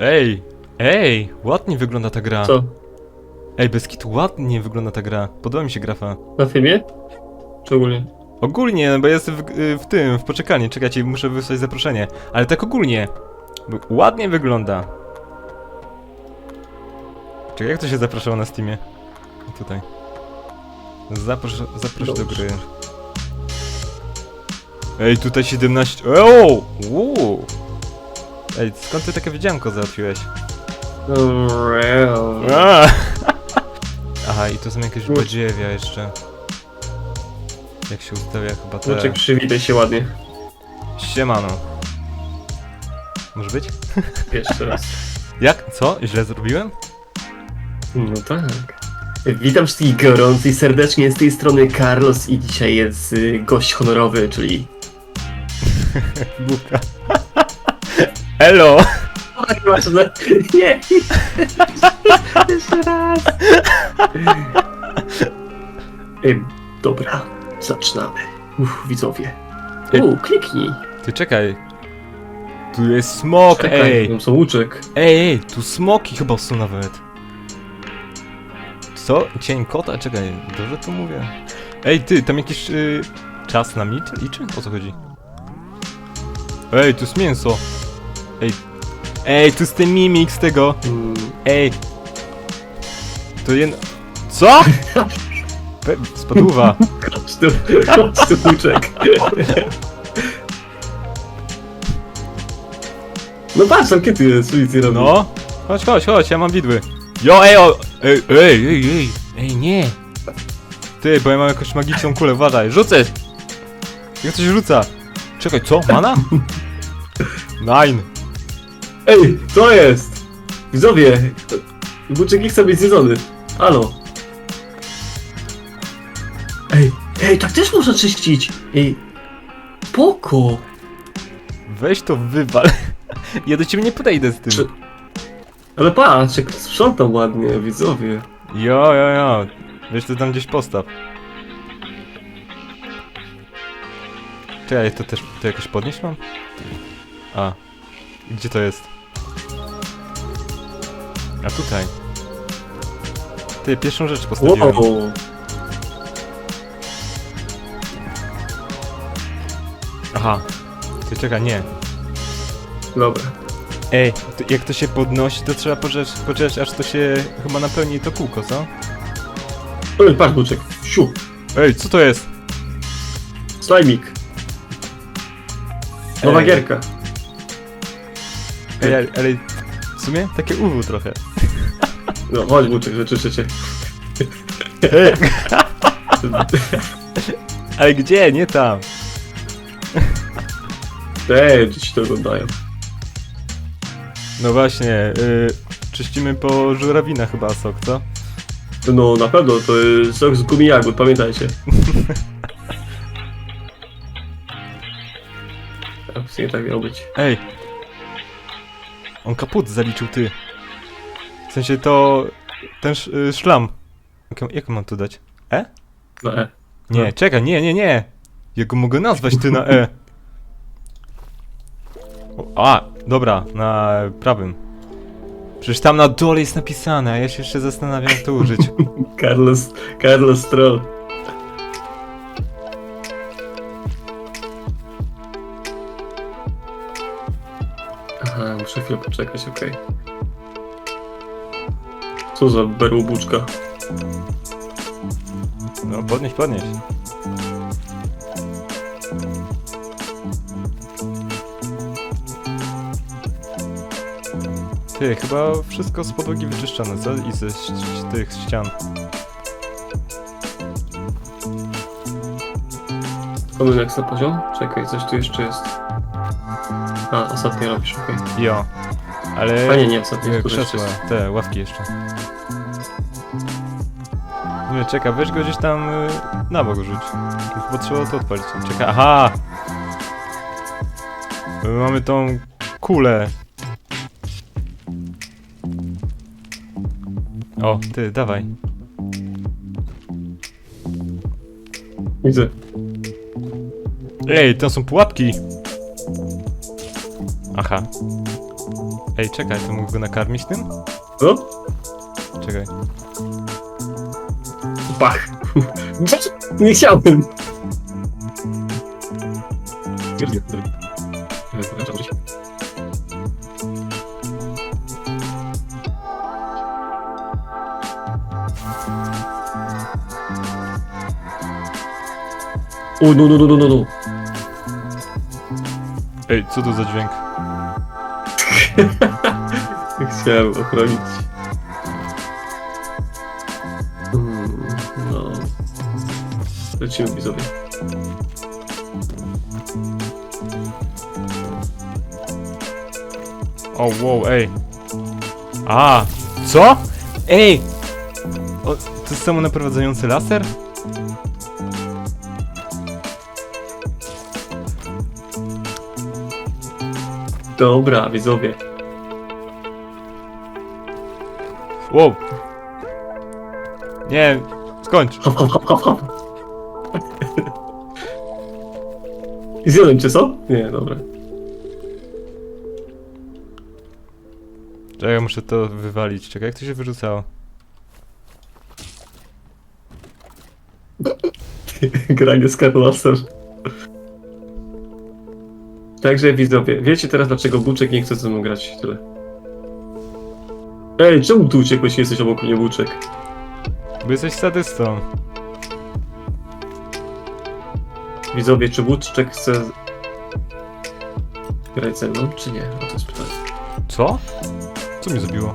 Ej, ej, ładnie wygląda ta gra. Co? Ej, bez kitu ładnie wygląda ta gra. Podoba mi się grafa. Na filmie? Czy ogólnie? Ogólnie, no bo jestem w, w tym, w poczekaniu, czekajcie, muszę wysłać zaproszenie. Ale tak ogólnie, ładnie wygląda. Czekaj, jak to się zapraszało na Steamie? Tutaj. Zaprosz, zaproś do gry. Ej, tutaj 17... O! Uuu. Ej, skąd ty takie widzianko załatwiłeś? A! Aha, i to są jakieś Kurczę. badziewia jeszcze. Jak się ustawia chyba te... Znaczy, przywitaj się ładnie. Siemano. Może być? Jeszcze raz. Jak? Co? Źle zrobiłem? No tak. Witam wszystkich gorąco i serdecznie z tej strony Carlos i dzisiaj jest y, gość honorowy, czyli... Głupka. Elo! Ważne. Nie! Jeszcze raz! Ej, dobra, zaczynamy. Uff, widzowie. U, kliknij. Ty czekaj. Tu jest smok, Czekaj, ej! tam są łuczek. Ej, ej, tu smoki chyba są nawet. Co? Cień kota? Czekaj, dobrze to mówię. Ej, ty, tam jakiś y, czas na mit liczy? O co chodzi? Ej, tu jest mięso. Ej, ej, tu jest ten mimik z tego. Mm, Ej! To jedno... Co?! Pe- Spadłowa. Łuczek. No patrz, tam kiedy nie robi. No. Chodź, chodź, chodź, ja mam widły. Jo, ej, o, ej, ej, ej, ej, ej, nie. Ty, bo ja mam jakąś magiczną kulę, uważaj, rzucę! Jak coś rzuca? Czekaj, co? Mana? Nine. Ej, to jest! Widzowie, łuczek nie chce być zjedzony. Halo. Ej, ej, tak też można czyścić. Ej, poko. Weź to wywal. Ja do ciebie nie podejdę z tym. Czy- Ale patrz, jak sprzątam ładnie, widzowie. Jo, jo, jo. Weź to tam gdzieś postaw. Czekaj, to też, to jakoś podnieść mam? A. Gdzie to jest? A tutaj. Ty, pierwszą rzecz postawiłem. Wow. Aha. Ty, czekaj, nie. Dobra. Ej, to jak to się podnosi, to trzeba poczekać, poczekać aż to się chyba napełni to kółko, co? Ej, patrz, łuczek. Siu. Ej, co to jest? Slajmik. Nowa Ej. gierka. Ej, ale, ale sumie takie uwu trochę. No, chodź, łuczek, wyczyszczę cię. Ale gdzie? Nie tam. Ej, dzieci to oglądają. No właśnie, y, czyścimy po żurawina chyba sok, co? No, na pewno, to jest sok z gumi jagód, pamiętajcie. Tak, sumie tak miało być. Ej! On kaput zaliczył ty. W sensie to... ten sz, y, szlam. Jak, jak mam tu dać? E? Na E. Nie, No. czekaj, nie, nie, nie! Jak go mogę nazwać ty na E? O, a, dobra, na prawym. Przecież tam na dole jest napisane, a ja się jeszcze zastanawiam jak to użyć. Carlos, Carlos Troll. Muszę chwilę poczekać, okej. Co za berłubuczka? No, podnieś, podnieś. Ty, chyba wszystko z podłogi wyczyszczone, co? I ze ś- ś- tych ścian. Jak na poziom? Czekaj, coś tu jeszcze jest. A, ostatnio robisz, okej. Jo. Ale... A nie, nie, ostatnio E, jeszcze Krzesła, jest. te, ławki jeszcze. Nie, czekaj, weź go gdzieś tam y, na bok rzuć. Bo trzeba to odpalić. Czekaj, aha! My mamy tą kulę. O, ty, dawaj. Widzę. Ej, to są pułapki! Aha. Ej, czekaj, to mógł go nakarmić tym? Co? Czekaj. Pach. Nie chciałbym. O, no, no, no, no, no, no. Ej, co to za dźwięk? Chciałem ochronić. Mm, no. Lecimy widzowie. O, wow, ej. A, co? Ej! O, to jest samonaprowadzający laser? Dobra, widzowie. Wow. Nie, skończ. Hop, hop, hop, hop, hop. I zjadłem cię, co? Nie, dobra. Czekaj, muszę to wywalić. Czekaj, jak to się wyrzucało? Granie z Carlosem. Także widzowie, wiecie teraz dlaczego Buczek nie chce ze mną grać tyle. Ej, czemu tu uciekłeś, jesteś obok mnie, Buczek? Bo jesteś sadystą. Widzowie, czy Buczek chce grać ze mną, czy nie? O to jest pytanie. Co? Co mi zrobiło?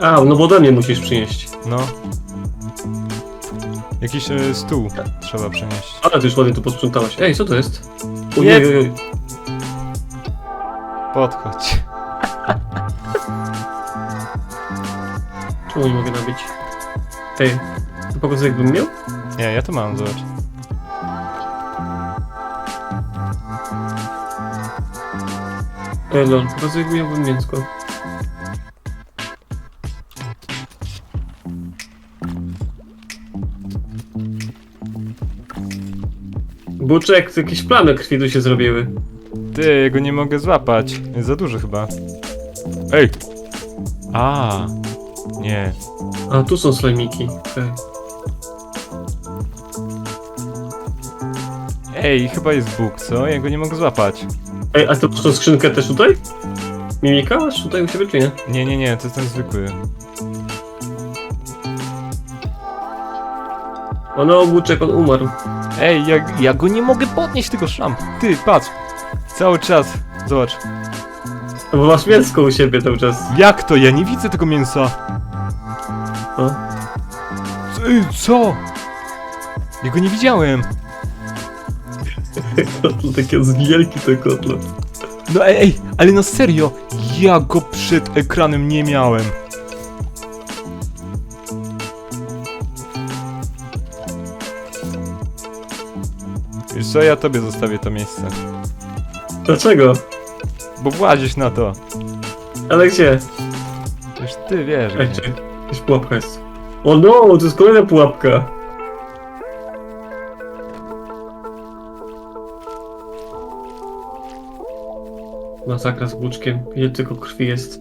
A, no bo ode mnie musisz przynieść. No. Jakiś e, stół trzeba przenieść. Ale ty już ładnie tu posprzątałeś. Ej, co to jest? Ojej, ojej. Podchodź. Czemu nie mogę nabić? Ej, to pokazuje jakbym miał? Nie, ja to mam, zobacz. Ej, lol, pokazuje jakbym miałbym mięsko. Buczek, jakieś plamy krwi tu się zrobiły. Ty, ja go nie mogę złapać. Jest za duży chyba. Ej! A, Nie. A, tu są slajmiki. Okej. Ej, chyba jest Bóg, co? Ja go nie mogę złapać. Ej, a masz tą skrzynkę też tutaj? Mimika masz tutaj u siebie, czy nie? Nie, nie, nie, to jest ten zwykły. O no, Buczek, on umarł. Ej, ja, ja go nie mogę podnieść tego szlam. Ty, patrz. Cały czas. Zobacz. Bo masz mięsko u siebie cały czas. Jak to? Ja nie widzę tego mięsa. O. Co? Ej, co? Ja go nie widziałem. Kotlet, taki jest wielki ten kotlet. No ej, ej, ale no serio, ja go przed ekranem nie miałem. Wiesz co, ja tobie zostawię to miejsce. Dlaczego? Bo włazisz na to. Ale gdzie? Wiesz, ty wiesz. Ej, gdzie. czy jakaś pułapka jest. O no, to jest kolejna pułapka. Masakra z Buczkiem. Ile tylko krwi jest.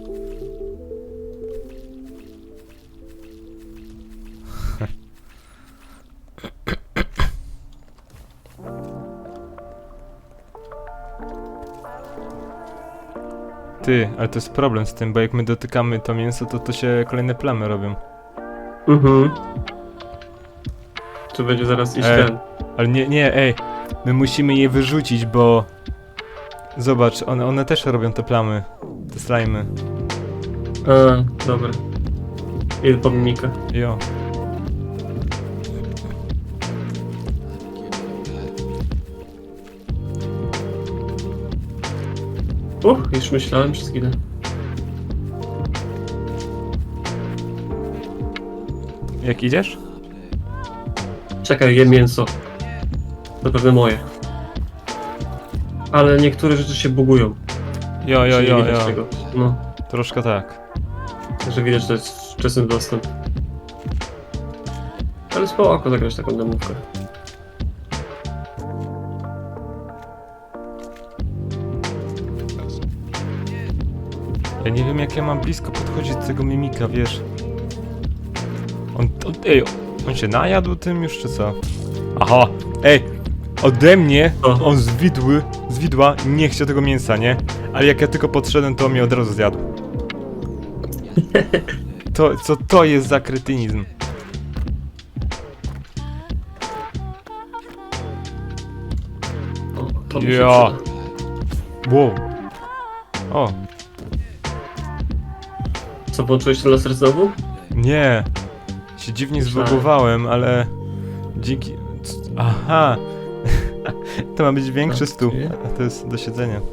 Ty, ale to jest problem z tym, bo jak my dotykamy to mięso, to to się kolejne plamy robią. Mhm. Tu będzie zaraz iść Ej. ten. Ale nie, nie, ej, my musimy je wyrzucić, bo... Zobacz, one, one też robią te plamy, te slajmy. A, dobra. Idę po mimika. Jo. Uch, już myślałem, że zginę. Jak idziesz? Czekaj, jem mięso. Zapewne moje. Ale niektóre rzeczy się bugują. Jo, jo, Czyli jo, nie widać jo. tego. No, Troszkę tak. że widać, że to jest wczesny dostęp. Ale spoko zagrać taką demówkę. Ja nie wiem jak ja mam blisko podchodzić do tego mimika, wiesz. On, on ej, on się najadł tym już czy co? Aha, ej, ode mnie on z widły, z widła nie chciał tego mięsa, nie? Ale jak ja tylko podszedłem, to mnie od razu zjadł. To, co to jest za kretynizm? O, to mi się Ja. przyda. Wow. O, Co, włączyłeś ten laser znowu? nie. Się dziwnie Myślałem. zbugowałem, ale dzięki... c- Aha. to ma być większy stół, a to jest do siedzenia.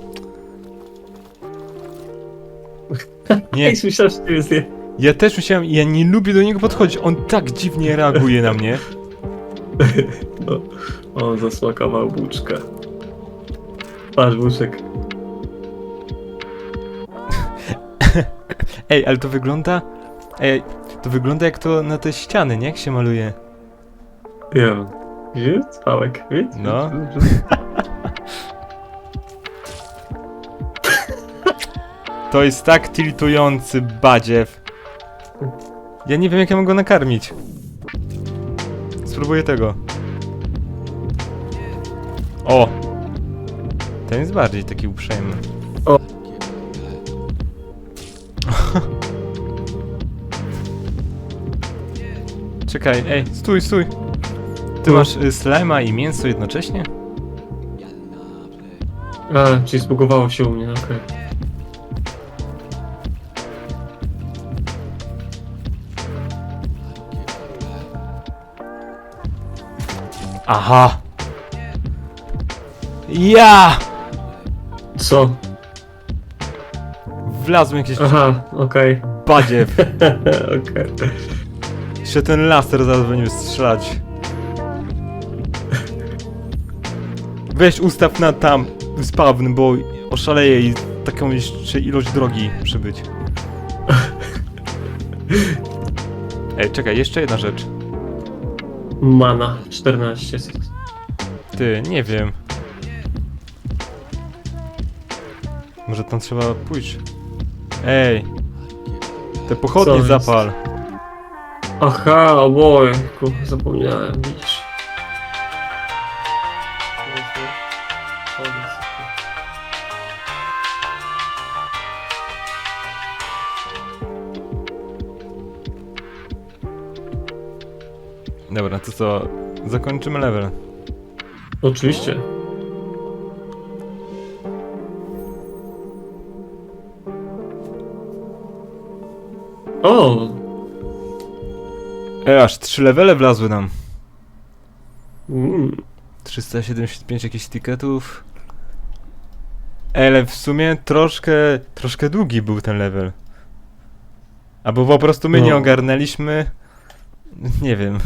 Nie, Ej, słyszałeś, że jest je. ja też myślałem, ja nie lubię do niego podchodzić, on tak dziwnie reaguje na mnie. O, on zasmakował buczkę. Patrz, buczek. Ej, ale to wygląda... Ej, to wygląda jak to na te ściany, nie? Jak się maluje. Ja. Widzisz? Pałek, widzisz? No. To jest tak tiltujący badziew. Ja nie wiem jak ja mam go nakarmić. Spróbuję tego. O! Ten jest bardziej taki uprzejmy. Czekaj, ej, stój, stój. Ty No. masz y, slima i mięso jednocześnie? A, czyli zbugowało się u mnie, okej. Aha! Ja! Co? Wlazłem jakieś Aha, okej. badziew. Okej. Jeszcze ten laser zaraz będzie strzelać. Weź ustaw na tam spawn, bo oszaleję i taką jeszcze ilość drogi przybyć. Ej, czekaj, jeszcze jedna rzecz. Mana, 14. Ty, nie wiem. Może tam trzeba pójść. Ej! Te pochodnie Co jest? zapal. Aha, obojku, zapomniałem, widzisz. Dobra, to co? Zakończymy level. Oczywiście. Aż trzy levele wlazły nam. Mm. 375 jakichś ticketów. Ale w sumie troszkę, troszkę długi był ten level. Albo po prostu my nie No. ogarnęliśmy. Nie wiem.